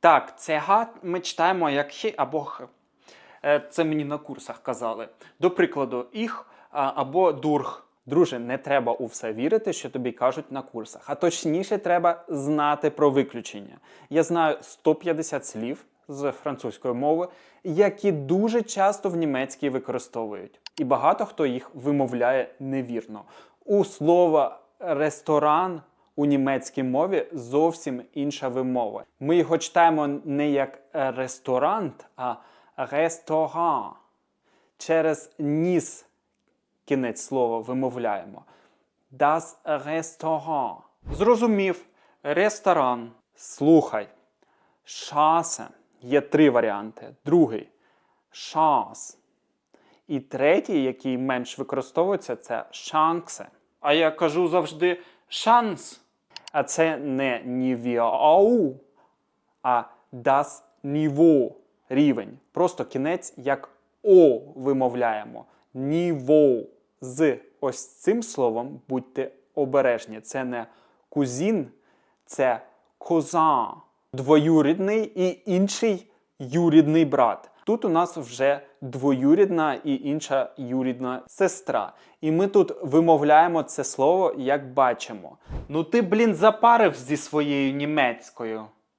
Так, це га ми читаємо як хі або х. Е, Це мені на курсах казали. До прикладу, їх або дург. Друже, не треба у все вірити, що тобі кажуть на курсах. А точніше, треба знати про виключення. Я знаю 150 слів з французької мови, які дуже часто в німецькій використовують. І багато хто їх вимовляє невірно. У слова ресторан у німецькій мові зовсім інша вимова. Ми його читаємо не як е, ресторант, а ресторан. Через ніс кінець слова вимовляємо. Das Restaurant. Зрозумів. Ресторан. Слухай. Шасе. Є три варіанти. Другий шанс. І третій, який менш використовується, це шанксе. А я кажу завжди шанс. А це не нівіау, а das Niveau – рівень. Просто кінець як О вимовляємо. Ніво. З ось цим словом будьте обережні. Це не кузін, це козан. Двоюрідний і інший юрідний брат. Тут у нас вже двоюрідна і інша юрідна сестра. І ми тут вимовляємо це слово, як бачимо. Ну ти, блін, запарив зі своєю німецькою.